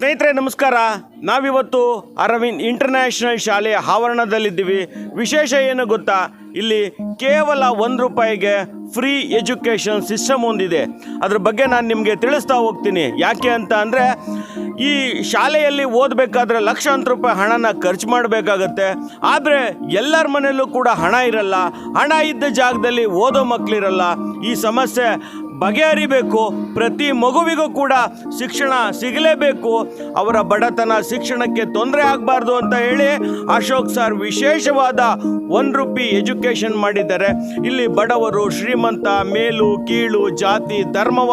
ಸ್ನೇಹಿತರೆ, ನಮಸ್ಕಾರ. ನಾವಿವತ್ತು ಅರವಿಂದ್ ಇಂಟರ್ನ್ಯಾಷನಲ್ ಶಾಲೆಯ ಆವರಣದಲ್ಲಿದ್ದೀವಿ. ವಿಶೇಷ ಏನು ಗೊತ್ತಾ? ಇಲ್ಲಿ ಕೇವಲ ಒಂದು ರೂಪಾಯಿಗೆ ಫ್ರೀ ಎಜುಕೇಷನ್ ಸಿಸ್ಟಮ್ ಒಂದಿದೆ. ಅದ್ರ ಬಗ್ಗೆ ನಾನು ನಿಮಗೆ ತಿಳಿಸ್ತಾ ಹೋಗ್ತೀನಿ. ಯಾಕೆ ಅಂತ ಅಂದರೆ, ಈ ಶಾಲೆಯಲ್ಲಿ ಓದಬೇಕಾದ್ರೆ ಲಕ್ಷಾಂತರ ರೂಪಾಯಿ ಹಣನ ಖರ್ಚು ಮಾಡಬೇಕಾಗತ್ತೆ. ಆದರೆ ಎಲ್ಲರ ಮನೆಯಲ್ಲೂ ಕೂಡ ಹಣ ಇರಲ್ಲ. ಹಣ ಇದ್ದ ಜಾಗದಲ್ಲಿ ಓದೋ ಮಕ್ಕಳಿರಲ್ಲ ಈ ಸಮಸ್ಯೆ ಬಗೆಹರಿಬೇಕು. ಪ್ರತಿ ಮಗುವಿಗೂ ಕೂಡ ಶಿಕ್ಷಣ ಸಿಗಲೇಬೇಕು. ಅವರ ಬಡತನ ಶಿಕ್ಷಣಕ್ಕೆ ತೊಂದರೆ ಆಗಬಾರ್ದು ಅಂತ ಹೇಳಿ ಅಶೋಕ್ ಸರ್ ವಿಶೇಷವಾದ ಒನ್ ರುಪಿ ಎಜುಕೇಷನ್ ಮಾಡಿದ್ದಾರೆ. ಇಲ್ಲಿ ಬಡವರು, ಶ್ರೀಮಂತ, ಮೇಲು, ಕೀಳು, ಜಾತಿ, ಧರ್ಮವ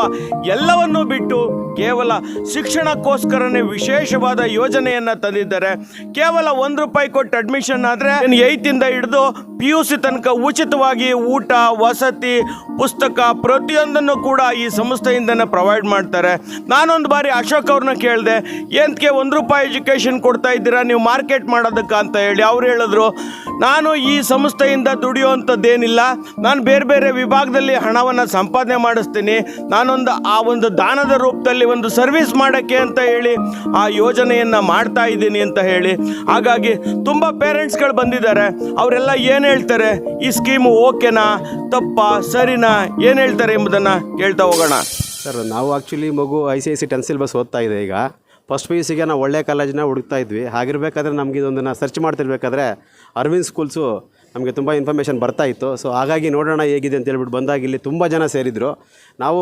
ಎಲ್ಲವನ್ನೂ ಬಿಟ್ಟು ಕೇವಲ ಶಿಕ್ಷಣಕ್ಕೋಸ್ಕರನೇ ವಿಶೇಷವಾದ ಯೋಜನೆಯನ್ನು ತಂದಿದ್ದಾರೆ. ಕೇವಲ ಒಂದು ರೂಪಾಯಿ ಕೊಟ್ಟು ಅಡ್ಮಿಷನ್ ಆದರೆ ಏಯ್ತಿಂದ ಹಿಡಿದು ಪಿ ಯು ಸಿ ತನಕ ಉಚಿತವಾಗಿ ಊಟ, ವಸತಿ, ಪುಸ್ತಕ ಪ್ರತಿಯೊಂದನ್ನು ಕೂಡ ಈ ಸಂಸ್ಥೆಯಿಂದನೇ ಪ್ರೊವೈಡ್ ಮಾಡ್ತಾರೆ. ನಾನೊಂದು ಬಾರಿ ಅಶೋಕ್ ಅವ್ರನ್ನ ಕೇಳಿದೆ ಎಂತಕ್ಕೆ ಒಂದು ರೂಪಾಯಿ ಎಜುಕೇಷನ್ ಕೊಡ್ತಾ ಇದ್ದೀರಾ? ನೀವು ಮಾರ್ಕೆಟ್ ಮಾಡೋದಕ್ಕೆ ಅಂತ ಹೇಳಿ ಅವ್ರು ಹೇಳಿದ್ರು, ನಾನು ಈ ಸಂಸ್ಥೆಯಿಂದ ದುಡಿಯುವಂಥದ್ದೇನಿಲ್ಲ. ನಾನು ಬೇರೆ ಬೇರೆ ವಿಭಾಗದಲ್ಲಿ ಹಣವನ್ನು ಸಂಪಾದನೆ ಮಾಡಿಸ್ತೀನಿ. ನಾನೊಂದು ಆ ಒಂದು ದಾನದ ರೂಪದಲ್ಲಿ ಒಂದು ಸರ್ವಿಸ್ ಮಾಡೋಕ್ಕೆ ಅಂತ ಹೇಳಿ ಆ ಯೋಜನೆಯನ್ನು ಮಾಡ್ತಾ ಇದ್ದೀನಿ ಅಂತ ಹೇಳಿ. ಹಾಗಾಗಿ ತುಂಬ ಪೇರೆಂಟ್ಸ್ಗಳು ಬಂದಿದ್ದಾರೆ. ಅವರೆಲ್ಲ ಏನು ಹೇಳ್ತಾರೆ? ಈ ಸ್ಕೀಮು ಓಕೆನಾ ತಪ್ಪಾ ಸರಿನಾ ಏನು ಹೇಳ್ತಾರೆ ಎಂಬುದನ್ನು ಕೇಳ್ತಾ ಹೋಗೋಣ. ಸರ್, ನಾವು ಆ್ಯಕ್ಚುಲಿ ಮಗು I C I C ten syllabus ಓದ್ತಾ ಇದೆ ಈಗ. ಫಸ್ಟ್ ಪಿ ಸಿಗೆ ನಾವು ಒಳ್ಳೆ ಕಾಲೇಜನ್ನ ಹುಡುಕ್ತಾ ಇದ್ವಿ. ಹಾಗಿರ್ಬೇಕಾದ್ರೆ ನಮಗೆ ಇದೊಂದನ್ನು ಸರ್ಚ್ ಮಾಡ್ತಿರ್ಬೇಕಾದ್ರೆ ಅರವಿಂದ್ ಸ್ಕೂಲ್ಸು ನಮಗೆ ತುಂಬ ಇನ್ಫಾರ್ಮೇಷನ್ ಬರ್ತಾ ಇತ್ತು. ಸೊ ಹಾಗಾಗಿ ನೋಡೋಣ ಹೇಗಿದೆ ಅಂತ ಹೇಳ್ಬಿಟ್ಟು ಬಂದಾಗ ಇಲ್ಲಿ ತುಂಬ ಜನ ಸೇರಿದರು. ನಾವು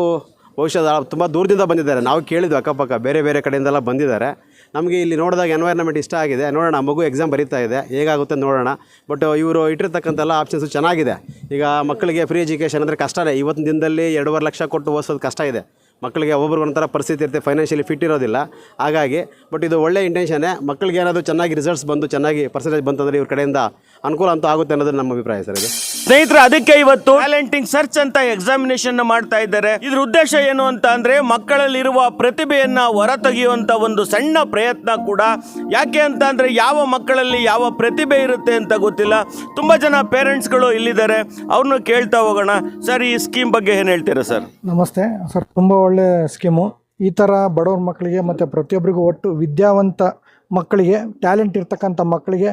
ಬಹುಶಃ ತುಂಬ ದೂರದಿಂದ ಬಂದಿದ್ದಾರೆ. ನಾವು ಕೇಳಿದ್ವಿ ಅಕ್ಕಪಕ್ಕ, ಬೇರೆ ಬೇರೆ ಕಡೆಯಿಂದೆಲ್ಲ ಬಂದಿದ್ದಾರೆ. ನಮಗೆ ಇಲ್ಲಿ ನೋಡಿದಾಗ ಎನ್ವೈರ್ನಮೆಂಟ್ ಇಷ್ಟ ಆಗಿದೆ. ನೋಡೋಣ, ಮಗು ಎಕ್ಸಾಮ್ ಬರೀತಾ ಇದೆ. ಹೇಗಾಗುತ್ತೆ ನೋಡೋಣ. ಬಟ್ ಇವರು ಇಟ್ಟಿರ್ತಕ್ಕಂಥೆಲ್ಲ ಆಪ್ಷನ್ಸು ಚೆನ್ನಾಗಿದೆ. ಈಗ ಮಕ್ಕಳಿಗೆ ಫ್ರೀ ಎಜುಕೇಷನ್ ಅಂದರೆ ಕಷ್ಟನೇ. ಇವತ್ತಿನ ದಿನದಲ್ಲಿ ಎರಡೂವರೆ ಲಕ್ಷ ಕೊಟ್ಟು ಓದಿಸೋದು ಕಷ್ಟ ಇದೆ. ಮಕ್ಕಳಿಗೆ ಒಬ್ಬೊಬ್ರು ಒಂಥರ ಪರಿಸ್ಥಿತಿ ಇರುತ್ತೆ. ಫೈನಾನ್ಷಿಯಲಿ ಫಿಟ್ ಇರೋದಿಲ್ಲ. ಹಾಗಾಗಿ ಬಟ್ ಇದು ಒಳ್ಳೆ ಇಂಟೆನ್ಷನ್ನೇ ಮಕ್ಕಳಿಗೆ ಏನಾದರೂ ಚೆನ್ನಾಗಿ ರಿಸಲ್ಟ್ಸ್ ಬಂದು, ಚೆನ್ನಾಗಿ ಪರ್ಸೆಂಟೇಜ್ ಬಂತಂದರೆ ಇವ್ರ ಕಡೆಯಿಂದ ಅನುಕೂಲ ಅಂತೂ ಆಗುತ್ತೆ ಅನ್ನೋದು ನಮ್ಮ ಅಭಿಪ್ರಾಯ ಸರ್ ಇದು. ಸ್ನೇಹಿತರೆ ಅದಕ್ಕೆ ಇವತ್ತು ಟ್ಯಾಲೆಂಟಿಂಗ್ ಸರ್ಚ್ ಅಂತ ಎಕ್ಸಾಮಿನೇಷನ್ ಮಾಡ್ತಾ ಇದ್ದಾರೆ. ಇದ್ರ ಉದ್ದೇಶ ಏನು ಅಂತ ಅಂದ್ರೆ ಮಕ್ಕಳಲ್ಲಿರುವ ಪ್ರತಿಭೆಯನ್ನ ಹೊರತೆಗೆಯುವಂತ ಒಂದು ಸಣ್ಣ ಪ್ರಯತ್ನ ಕೂಡ. ಯಾಕೆ ಅಂತ ಅಂದ್ರೆ ಯಾವ ಮಕ್ಕಳಲ್ಲಿ ಯಾವ ಪ್ರತಿಭೆ ಇರುತ್ತೆ ಅಂತ ಗೊತ್ತಿಲ್ಲ. ತುಂಬಾ ಜನ ಪೇರೆಂಟ್ಸ್ಗಳು ಇಲ್ಲಿದ್ದಾರೆ. ಅವ್ರನ್ನ ಕೇಳ್ತಾ ಹೋಗೋಣ. ಸರ್ ಈ ಸ್ಕೀಮ್ ಬಗ್ಗೆ ಏನು ಹೇಳ್ತೀರಾ ಸರ್ ನಮಸ್ತೆ. ಸರ್ ತುಂಬ ಒಳ್ಳೆ ಸ್ಕೀಮು ಈ ಥರ ಬಡವ್ರ ಮಕ್ಕಳಿಗೆ ಮತ್ತು ಪ್ರತಿಯೊಬ್ಬರಿಗೂ ಒಟ್ಟು ವಿದ್ಯಾವಂತ ಮಕ್ಕಳಿಗೆ ಟ್ಯಾಲೆಂಟ್ ಇರ್ತಕ್ಕಂಥ ಮಕ್ಕಳಿಗೆ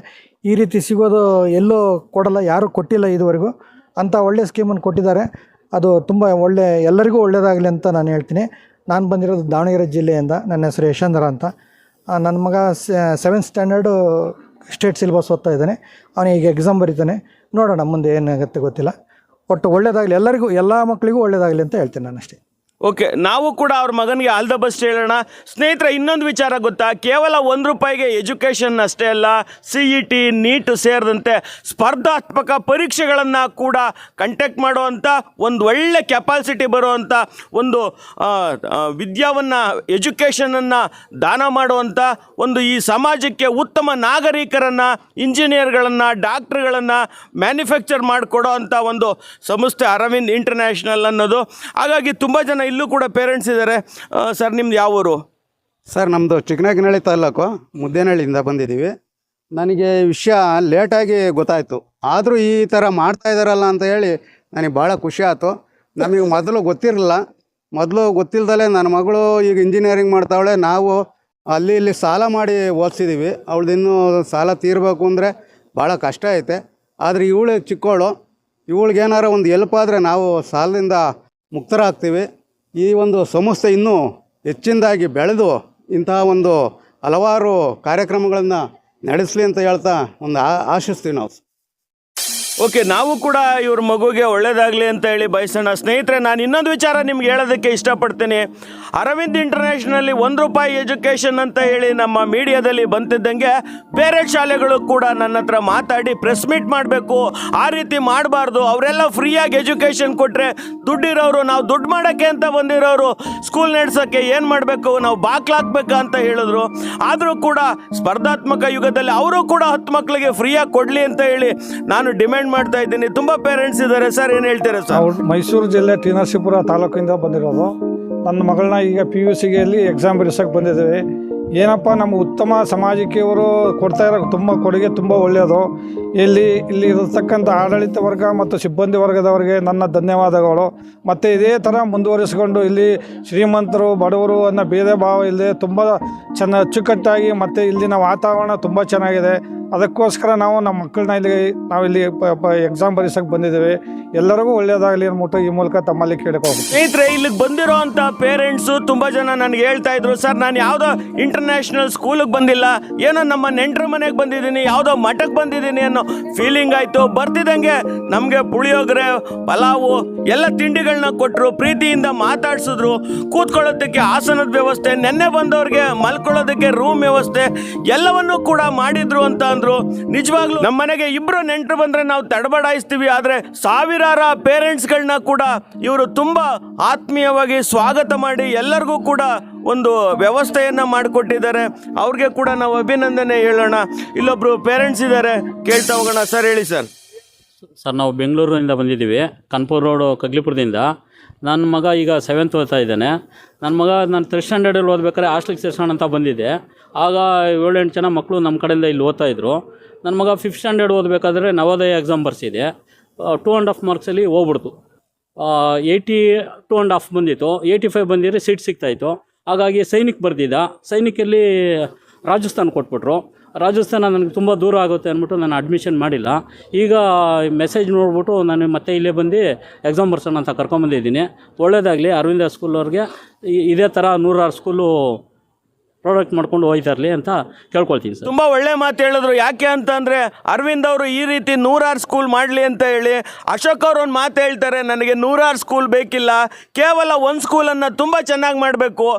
ಈ ರೀತಿ ಸಿಗೋದು ಎಲ್ಲೂ ಕೊಡಲ್ಲ, ಯಾರೂ ಕೊಟ್ಟಿಲ್ಲ ಇದುವರೆಗೂ. ಅಂಥ ಒಳ್ಳೆಯ ಸ್ಕೀಮನ್ನು ಕೊಟ್ಟಿದ್ದಾರೆ. ಅದು ತುಂಬ ಒಳ್ಳೆ, ಎಲ್ಲರಿಗೂ ಒಳ್ಳೆಯದಾಗಲಿ ಅಂತ ನಾನು ಹೇಳ್ತೀನಿ. ನಾನು ಬಂದಿರೋದು ದಾವಣಗೆರೆ ಜಿಲ್ಲೆಯಿಂದ, ನನ್ನ ಹೆಸರು ಯಶಂದ್ರ ಅಂತ. ನನ್ನ ಮಗ ಸೆವೆಂತ್ ಸ್ಟ್ಯಾಂಡರ್ಡು ಸ್ಟೇಟ್ ಸಿಲೆಬಸ್ ಓದ್ತಾ ಇದ್ದಾನೆ. ಅವನು ಈಗ ಎಕ್ಸಾಮ್ ಬರೀತಾನೆ. ನೋಡೋಣ ಮುಂದೆ ಏನಾಗುತ್ತೆ ಗೊತ್ತಿಲ್ಲ. ಒಟ್ಟು ಒಳ್ಳೆಯದಾಗಲಿ ಎಲ್ಲರಿಗೂ, ಎಲ್ಲ ಮಕ್ಕಳಿಗೂ ಒಳ್ಳೆಯದಾಗಲಿ ಅಂತ ಹೇಳ್ತೀನಿ ನಾನು ಅಷ್ಟೇ ಓಕೆ, ನಾವು ಕೂಡ ಅವ್ರ ಮಗನಿಗೆ ಆಲ್ ದ ಬೆಸ್ಟ್ ಹೇಳೋಣ. ಸ್ನೇಹಿತರೆ, ಇನ್ನೊಂದು ವಿಚಾರ ಗೊತ್ತಾ? ಕೇವಲ ಒಂದು ರೂಪಾಯಿಗೆ ಎಜುಕೇಷನ್ ಅಷ್ಟೇ ಅಲ್ಲ ಸಿ ಇ ಟಿ ನೀಟು ಸೇರಿದಂತೆ ಸ್ಪರ್ಧಾತ್ಮಕ ಪರೀಕ್ಷೆಗಳನ್ನು ಕೂಡ ಕಂಟೆಕ್ಟ್ ಮಾಡುವಂಥ ಒಂದು ಒಳ್ಳೆ ಕೆಪಾಸಿಟಿ ಬರುವಂಥ ಒಂದು ವಿದ್ಯಾವನ್ನು ಎಜುಕೇಷನನ್ನು ದಾನ ಮಾಡುವಂಥ ಒಂದು ಈ ಸಮಾಜಕ್ಕೆ ಉತ್ತಮ ನಾಗರಿಕರನ್ನು ಇಂಜಿನಿಯರ್ಗಳನ್ನು ಡಾಕ್ಟ್ರ್ಗಳನ್ನು ಮ್ಯಾನುಫ್ಯಾಕ್ಚರ್ ಮಾಡಿಕೊಡೋ ಅಂಥ ಒಂದು ಸಂಸ್ಥೆ ಅರವಿಂದ್ ಇಂಟರ್ನ್ಯಾಷನಲ್ ಅನ್ನೋದು. ಹಾಗಾಗಿ ತುಂಬ ಜನ ಇಲ್ಲೂ ಕೂಡ ಪೇರೆಂಟ್ಸ್ ಇದ್ದಾರೆ ಸರ್ ನಿಮ್ದು ಯಾವ ಊರು? ಸರ್ ನಮ್ಮದು ಚಿಕ್ಕನಗಿನಹಳ್ಳಿ ತಾಲೂಕು ಮುದ್ದೇನಹಳ್ಳಿಯಿಂದ ಬಂದಿದ್ದೀವಿ. ನನಗೆ ವಿಷಯ ಲೇಟಾಗಿ ಗೊತ್ತಾಯಿತು. ಆದರೂ ಈ ಥರ ಮಾಡ್ತಾ ಇದ್ದಾರಲ್ಲ ಅಂತ ಹೇಳಿ ನನಗೆ ಭಾಳ ಖುಷಿ ಆಯಿತು. ನಮಗೆ ಮೊದಲು ಗೊತ್ತಿರಲಿಲ್ಲ. ಮೊದಲು ಗೊತ್ತಿಲ್ಲದಲ್ಲೇ ನನ್ನ ಮಗಳು ಈಗ ಇಂಜಿನಿಯರಿಂಗ್ ಮಾಡ್ತಾವಳೆ. ನಾವು ಅಲ್ಲಿ ಇಲ್ಲಿ ಸಾಲ ಮಾಡಿ ಓದಿಸಿದ್ದೀವಿ ಅವಳದಿನ್ನೂ ಸಾಲ ತೀರಬೇಕು ಅಂದರೆ ಭಾಳ ಕಷ್ಟ ಐತೆ. ಆದರೆ ಇವಳು ಚಿಕ್ಕವಳು ಇವಳಿಗೇನಾರ ಒಂದು ಎಲ್ಪ್ ಆದರೆ ನಾವು ಸಾಲದಿಂದ ಮುಕ್ತರಾಗ್ತೀವಿ. ಈ ಒಂದು ಸಂಸ್ಥೆ ಇನ್ನೂ ಹೆಚ್ಚಿನದಾಗಿ ಬೆಳೆದು ಇಂತಹ ಒಂದು ಹಲವಾರು ಕಾರ್ಯಕ್ರಮಗಳನ್ನು ನಡೆಸಲಿ ಅಂತ ಹೇಳ್ತಾ ಒಂದು ಆಶಿಸ್ತೀವಿ ನಾವು. ಓಕೆ ನಾವು ಕೂಡ ಇವ್ರ ಮಗುಗೆ ಒಳ್ಳೇದಾಗಲಿ ಅಂತ ಹೇಳಿ ಬಯಸೋಣ. ಸ್ನೇಹಿತರೆ, ನಾನು ಇನ್ನೊಂದು ವಿಚಾರ ನಿಮ್ಗೆ ಹೇಳೋದಕ್ಕೆ ಇಷ್ಟಪಡ್ತೀನಿ. ಅರವಿಂದ್ ಇಂಟರ್ನ್ಯಾಷನಲ್ಲಿ ಒಂದು ರೂಪಾಯಿ ಎಜುಕೇಷನ್ ಅಂತ ಹೇಳಿ ನಮ್ಮ ಮೀಡಿಯಾದಲ್ಲಿ ಬಂತಿದ್ದಂಗೆ ಬೇರೆ ಶಾಲೆಗಳು ಕೂಡ ನನ್ನ ಹತ್ರ ಮಾತಾಡಿ ಪ್ರೆಸ್ ಮೀಟ್ ಮಾಡಬೇಕು. ಆ ರೀತಿ ಮಾಡಬಾರ್ದು. ಅವರೆಲ್ಲ ಫ್ರೀಯಾಗಿ ಎಜುಕೇಷನ್ ಕೊಟ್ಟರೆ ದುಡ್ಡಿರೋರು, ನಾವು ದುಡ್ಡು ಮಾಡೋಕ್ಕೆ ಅಂತ ಬಂದಿರೋರು ಸ್ಕೂಲ್ ನಡೆಸೋಕ್ಕೆ ಏನು ಮಾಡಬೇಕು? ನಾವು ಬಾಕ್ಲಾಕ್ಬೇಕಾ ಅಂತ ಹೇಳಿದ್ರು. ಆದರೂ ಕೂಡ ಸ್ಪರ್ಧಾತ್ಮಕ ಯುಗದಲ್ಲಿ ಅವರು ಕೂಡ ಹತ್ತು ಮಕ್ಕಳಿಗೆ ಫ್ರೀಯಾಗಿ ಕೊಡಲಿ ಅಂತ ಹೇಳಿ ನಾನು ಡಿಮ್ಯಾಂಡ್ ಮಾಡ್ತಾ ಇದ್ದೀನಿ. ತುಂಬಾ ಪೇರೆಂಟ್ಸ್ ಇದ್ದಾರೆ. ಸರ್, ಏನು ಹೇಳ್ತೀರಾ, ಸರ್? ಮೈಸೂರು ಜಿಲ್ಲೆ ಟಿ ನರಸೀಪುರ ತಾಲೂಕಿಂದ ಬಂದಿರೋದು. ನನ್ನ ಮಗಳನ್ನ ಈಗ ಪಿ ಯು ಸಿಗೆಯಲ್ಲಿ ಎಕ್ಸಾಮ್ ಬರೆಸೋಕೆ ಬಂದಿದ್ದೀವಿ. ಏನಪ್ಪ, ನಮ್ಮ ಉತ್ತಮ ಸಮಾಜಕ್ಕೆ ಇವರು ಕೊಡ್ತಾ ಇರೋ ತುಂಬ ಕೊಡುಗೆ ತುಂಬ ಒಳ್ಳೆಯದು. ಇಲ್ಲಿ ಇಲ್ಲಿ ಇರತಕ್ಕಂಥ ಆಡಳಿತ ವರ್ಗ ಮತ್ತು ಸಿಬ್ಬಂದಿ ವರ್ಗದವರಿಗೆ ನನ್ನ ಧನ್ಯವಾದಗಳು. ಮತ್ತು ಇದೇ ಥರ ಮುಂದುವರಿಸಿಕೊಂಡು ಇಲ್ಲಿ ಶ್ರೀಮಂತರು, ಬಡವರು ಅನ್ನೋ ಭೇದ ಭಾವ ಇಲ್ಲದೆ ತುಂಬ ಚೆನ್ನ, ಅಚ್ಚುಕಟ್ಟಾಗಿ ಮತ್ತು ಇಲ್ಲಿನ ವಾತಾವರಣ ತುಂಬ ಚೆನ್ನಾಗಿದೆ. ಅದಕ್ಕೋಸ್ಕರ ನಾವು ನಮ್ಮ ಮಕ್ಕಳನ್ನ ಇಲ್ಲಿ ನಾವಿಲ್ಲಿ ಎಕ್ಸಾಮ್ ಬರೀಸಕ್ಕೆ ಬಂದಿದ್ದೇವೆ. ಎಲ್ಲರಿಗೂ ಒಳ್ಳೆಯದಾಗಲಿ ಅನ್ಬಿಟ್ಟು ಈ ಮೂಲಕ ತಮ್ಮಲ್ಲಿ ಕೇಳ್ಕೋಬೇಕು ಸ್ನೇಹಿತರೆ, ಇಲ್ಲಿಗೆ ಬಂದಿರೋ ಅಂಥ ಪೇರೆಂಟ್ಸು ತುಂಬ ಜನ ನನಗೆ ಹೇಳ್ತಾ ಇದ್ರು, ಸರ್, ನಾನು ಯಾವುದೋ ಇಂಟರ್ನ್ಯಾಷನಲ್ ಸ್ಕೂಲಿಗೆ ಬಂದಿಲ್ಲ. ಏನೋ ನಮ್ಮ ನೆಂಟರ ಮನೆಗೆ ಬಂದಿದ್ದೀನಿ, ಯಾವುದೋ ಮಠಕ್ಕೆ ಬಂದಿದ್ದೀನಿ ಅನ್ನೋ ಫೀಲಿಂಗ್ ಆಯಿತು. ಬರ್ತಿದ್ದಂಗೆ ನಮಗೆ ಪುಳಿಯೋಗರೆ, ಪಲಾವು, ಎಲ್ಲ ತಿಂಡಿಗಳನ್ನ ಕೊಟ್ಟರು ಪ್ರೀತಿಯಿಂದ ಮಾತಾಡಿಸಿದ್ರು. ಕೂತ್ಕೊಳ್ಳೋದಕ್ಕೆ ಆಸನದ ವ್ಯವಸ್ಥೆ, ನೆನ್ನೆ ಬಂದವ್ರಿಗೆ ಮಲ್ಕೊಳ್ಳೋದಕ್ಕೆ ರೂಮ್ ವ್ಯವಸ್ಥೆ, ಎಲ್ಲವನ್ನೂ ಕೂಡ ಮಾಡಿದ್ರು ಅಂತ ಅಂದರು. ನಿಜವಾಗ್ಲೂ ನಮ್ಮ ಮನೆಗೆ ಇಬ್ರು ನೆಂಟರು ಬಂದ್ರೆ ನಾವು ತಡಬಡಾಯಿಸ್ತೀವಿ, ಆದ್ರೆ ಸಾವಿರಾರ ಪೇರೆಂಟ್ಸ್ಗಳನ್ನ ಕೂಡ ಇವರು ತುಂಬಾ ಆತ್ಮೀಯವಾಗಿ ಸ್ವಾಗತ ಮಾಡಿ ಎಲ್ಲರಿಗೂ ಕೂಡ ಒಂದು ವ್ಯವಸ್ಥೆಯನ್ನು ಮಾಡಿಕೊಟ್ಟಿದ್ದಾರೆ. ಅವ್ರಿಗೆ ಕೂಡ ನಾವು ಅಭಿನಂದನೆ ಹೇಳೋಣ. ಇಲ್ಲೊಬ್ಬರು ಪೇರೆಂಟ್ಸ್ ಇದ್ದಾರೆ ಕೇಳ್ತಾ ಹೋಗೋಣ. ಸರ್ ಹೇಳಿ ಸರ್. ಸರ್, ನಾವು ಬೆಂಗಳೂರಿನಿಂದ ಬಂದಿದ್ದೀವಿ. ಕನ್ಪುರ್ ರೋಡು, ಕಗ್ಲಿಪುರದಿಂದ. ನನ್ನ ಮಗ ಈಗ ಸೆವೆಂತ್ ಓದ್ತಾ ಇದ್ದಾನೆ. ನನ್ನ ಮಗ, ನಾನು ತ್ರೀ ಸ್ಟ್ಯಾಂಡರ್ಡಲ್ಲಿ ಓದ್ಬೇಕಾದ್ರೆ ಹಾಸ್ಟೆಲ್ಗೆ ಸೇರ್ಸೋಣ ಅಂತ ಬಂದಿದ್ದೆ. ಆಗ ಏಳೆಂಟು ಜನ ಮಕ್ಕಳು ನಮ್ಮ ಕಡೆಯಿಂದ ಇಲ್ಲಿ ಓದ್ತಾ ಇದ್ರು. ನನ್ನ ಮಗ ಫಿಫ್ತ್ ಸ್ಟ್ಯಾಂಡರ್ಡ್ ಓದಬೇಕಾದ್ರೆ ನವೋದಯ ಎಕ್ಸಾಮ್ ಬರ್ಸಿದೆ. ಟೂ ಆ್ಯಂಡ್ ಹಾಫ್ ಮಾರ್ಕ್ಸಲ್ಲಿ ಹೋಗ್ಬಿಡ್ತು. ಏಯ್ಟಿ ಟೂ ಆ್ಯಂಡ್ ಹಾಫ್ ಬಂದಿತ್ತು. ಏಯ್ಟಿ ಫೈವ್ ಬಂದಿದ್ರೆ ಸೀಟ್ ಸಿಗ್ತಾಯಿತ್ತು ಹಾಗಾಗಿ ಸೈನಿಕ್ ಬರೆದಿದ್ದ. ಸೈನಿಕಲ್ಲಿ ರಾಜಸ್ಥಾನ ಕೊಟ್ಬಿಟ್ರು. ರಾಜಸ್ಥಾನ ನನಗೆ ತುಂಬ ದೂರ ಆಗುತ್ತೆ ಅಂದ್ಬಿಟ್ಟು ನಾನು ಅಡ್ಮಿಷನ್ ಮಾಡಿಲ್ಲ. ಈಗ ಮೆಸೇಜ್ ನೋಡ್ಬಿಟ್ಟು ನಾನು ಮತ್ತೆ ಇಲ್ಲೇ ಬಂದು ಎಕ್ಸಾಮ್ ಬರ್ಸೋಣ ಅಂತ ಕರ್ಕೊಂಬಂದಿದ್ದೀನಿ. ಒಳ್ಳೆಯದಾಗಲಿ ಅರವಿಂದ ಸ್ಕೂಲ್ ಅವ್ರಿಗೆ. ಇದೇ ಥರ ನೂರಾರು ಸ್ಕೂಲು ಪ್ರಾಡಕ್ಟ್ ಮಾಡ್ಕೊಂಡು ಹೋಯ್ತಾರಲಿ ಅಂತ ಕೇಳ್ಕೊಳ್ತೀನಿ ಸರ್. ತುಂಬ ಒಳ್ಳೆ ಮಾತು ಹೇಳಿದ್ರು. ಯಾಕೆ ಅಂತಂದರೆ ಅರವಿಂದ್ ಅವರು ಈ ರೀತಿ ನೂರಾರು ಸ್ಕೂಲ್ ಮಾಡಲಿ ಅಂತ ಹೇಳಿ ಅಶೋಕ್ ಅವರು ಒಂದು ಮಾತು ಹೇಳ್ತಾರೆ, ನನಗೆ ನೂರಾರು ಸ್ಕೂಲ್ ಬೇಕಿಲ್ಲ. ಕೇವಲ ಒಂದು ಸ್ಕೂಲನ್ನು ತುಂಬ ಚೆನ್ನಾಗಿ ಮಾಡಬೇಕು.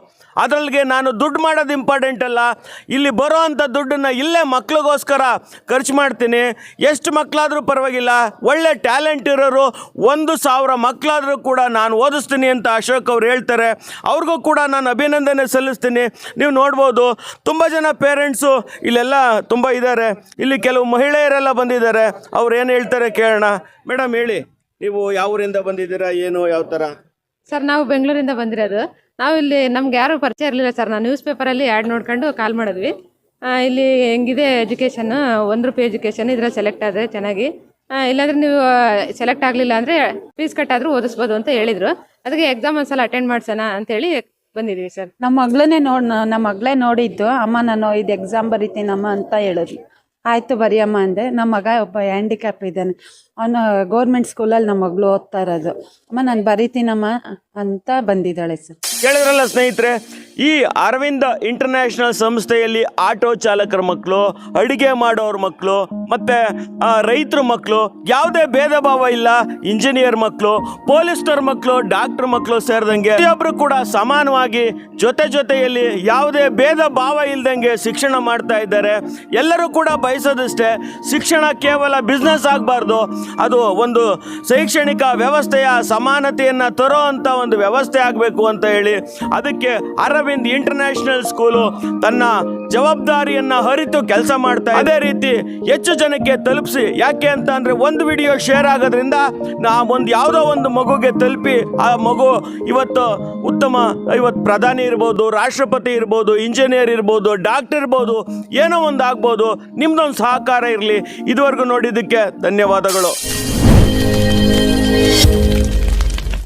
ಅದರಲ್ಲಿಗೆ ನಾನು ದುಡ್ಡು ಮಾಡೋದು ಇಂಪಾರ್ಟೆಂಟ್ ಅಲ್ಲ. ಇಲ್ಲಿ ಬರೋ ಅಂಥ ದುಡ್ಡನ್ನು ಇಲ್ಲೇ ಮಕ್ಳಿಗೋಸ್ಕರ ಖರ್ಚು ಮಾಡ್ತೀನಿ. ಎಷ್ಟು ಮಕ್ಕಳಾದರೂ ಪರವಾಗಿಲ್ಲ. ಒಳ್ಳೆ ಟ್ಯಾಲೆಂಟ್ ಇರೋರು ಒಂದು ಸಾವಿರ ಮಕ್ಕಳಾದರೂ ಕೂಡ ನಾನು ಓದಿಸ್ತೀನಿ ಅಂತ ಅಶೋಕ್ ಅವ್ರು ಹೇಳ್ತಾರೆ. ಅವ್ರಿಗೂ ಕೂಡ ನಾನು ಅಭಿನಂದನೆ ಸಲ್ಲಿಸ್ತೀನಿ. ನೀವು ನೋಡ್ಬೋದು. ತುಂಬ ಜನ ಪೇರೆಂಟ್ಸು ಇಲ್ಲೆಲ್ಲ ತುಂಬ ಇದ್ದಾರೆ ಇಲ್ಲಿ ಕೆಲವು ಮಹಿಳೆಯರೆಲ್ಲ ಬಂದಿದ್ದಾರೆ. ಅವ್ರು ಏನು ಹೇಳ್ತಾರೆ ಕೇಳೋಣ. ಮೇಡಮ್ ಹೇಳಿ, ನೀವು ಯಾವ ಊರಿಂದ ಬಂದಿದ್ದೀರಾ, ಏನು, ಯಾವ ಥರ? ಸರ್, ನಾವು ಬೆಂಗಳೂರಿಂದ ಬಂದಿರೋದು. ನಾವು ಇಲ್ಲಿ ನಮ್ಗೆ ಯಾರು ಪರಿಚಯ ಇರಲಿಲ್ಲ ಸರ್. ನಾವು ನ್ಯೂಸ್ ಪೇಪರಲ್ಲಿ ಆ್ಯಡ್ ನೋಡ್ಕೊಂಡು ಕಾಲ್ ಮಾಡಿದ್ವಿ. ಇಲ್ಲಿ ಹೆಂಗಿದೆ ಎಜುಕೇಷನ್ ಒಂದು ರೂಪಾಯಿ ಎಜುಕೇಷನ್ ಇದ್ರಲ್ಲಿ ಸೆಲೆಕ್ಟ್ ಆದರೆ ಚೆನ್ನಾಗಿ. ಇಲ್ಲಾಂದರೆ ನೀವು ಸೆಲೆಕ್ಟ್ ಆಗಲಿಲ್ಲ ಅಂದರೆ ಫೀಸ್ ಕಟ್ಟಾದರೂ ಓದಿಸ್ಬೋದು ಅಂತ ಹೇಳಿದರು. ಅದಕ್ಕೆ ಎಕ್ಸಾಮ್ ಒಂದ್ಸಲ ಅಟೆಂಡ್ ಮಾಡ್ಸೋಣ ಅಂತೇಳಿ ಬಂದಿದ್ದೀವಿ ಸರ್. ನಮ್ಮ ಮಗಳನ್ನೇ ನೋಡ್ ನಮ್ಮ ಮಗಳೇ ನೋಡಿದ್ದು ಅಮ್ಮ ನಾನು ಇದು ಎಕ್ಸಾಮ್ ಬರಿತೀನಮ್ಮ ಅಂತ ಹೇಳಿದ್ಲು. ಆಯಿತು ಬರಿಯಮ್ಮ ಅಂದೆ. ನಮ್ಮ ಮಗ ಒಬ್ಬ ಹ್ಯಾಂಡಿಕ್ಯಾಪ್ ಇದ್ದಾನೆ. ಅವನು ಗೌರ್ಮೆಂಟ್ ಸ್ಕೂಲಲ್ಲಿ ನಮ್ಮ ಮಗಳು ಓದ್ತಾ ಇರೋದು. ಅಮ್ಮ ನಾನು ಬರಿತೀನಮ್ಮ ಅಂತ ಬಂದಿದ್ದಾಳೆ ಸರ್. ಕೇಳಿದ್ರಲ್ಲ ಸ್ನೇಹಿತರೆ ಈ ಅರವಿಂದ ಇಂಟರ್ನ್ಯಾಷನಲ್ ಸಂಸ್ಥೆಯಲ್ಲಿ ಆಟೋ ಚಾಲಕರ ಮಕ್ಕಳು, ಅಡಿಗೆ ಮಾಡೋರ ಮಕ್ಕಳು, ಮತ್ತೆ ರೈತರ ಮಕ್ಕಳು, ಯಾವುದೇ ಭೇದ ಭಾವ ಇಲ್ಲ, ಇಂಜಿನಿಯರ್ ಮಕ್ಕಳು, ಪೊಲೀಸ್ನವ್ರ ಮಕ್ಕಳು, ಡಾಕ್ಟರ್ ಮಕ್ಕಳು ಸೇರಿದಂಗೆ ಪ್ರತಿಯೊಬ್ಬರು ಕೂಡ ಸಮಾನವಾಗಿ ಜೊತೆ ಜೊತೆಯಲ್ಲಿ ಯಾವುದೇ ಭೇದ ಭಾವ ಇಲ್ದಂಗೆ ಶಿಕ್ಷಣ ಮಾಡ್ತಾ ಇದ್ದಾರೆ. ಎಲ್ಲರೂ ಕೂಡ ಬಯಸೋದಷ್ಟೇ, ಶಿಕ್ಷಣ ಕೇವಲ ಬಿಸ್ನೆಸ್ ಆಗಬಾರ್ದು. ಅದು ಒಂದು ಶೈಕ್ಷಣಿಕ ವ್ಯವಸ್ಥೆಯ ಸಮಾನತೆಯನ್ನು ತರೋ ಒಂದು ವ್ಯವಸ್ಥೆ ಆಗಬೇಕು ಅಂತ ಹೇಳಿ, ಅದಕ್ಕೆ ಅರವಿಂದ್ ಇಂಟರ್ನ್ಯಾಷನಲ್ ಸ್ಕೂಲು ತನ್ನ ಜವಾಬ್ದಾರಿಯನ್ನ ಹರಿತು ಕೆಲಸ ಮಾಡ್ತಾ. ಅದೇ ರೀತಿ ಹೆಚ್ಚು ಜನಕ್ಕೆ ತಲುಪಿಸಿ. ಯಾಕೆ ಅಂತ ಒಂದು ವಿಡಿಯೋ ಶೇರ್ ಆಗೋದ್ರಿಂದ ನಾ ಒಂದು ಯಾವುದೋ ಒಂದು ಮಗುಗೆ ತಲುಪಿ ಆ ಮಗು ಇವತ್ತು ಉತ್ತಮ ಇವತ್ತು ಪ್ರಧಾನಿ ಇರ್ಬೋದು, ರಾಷ್ಟ್ರಪತಿ ಇರ್ಬೋದು, ಇಂಜಿನಿಯರ್ ಇರ್ಬೋದು, ಡಾಕ್ಟರ್ ಇರ್ಬೋದು, ಏನೋ ಒಂದು ಆಗ್ಬೋದು. ನಿಮ್ದೊಂದು ಸಹಕಾರ ಇರಲಿ. ಇದುವರೆಗೂ ನೋಡಿದ್ದಕ್ಕೆ ಧನ್ಯವಾದಗಳು.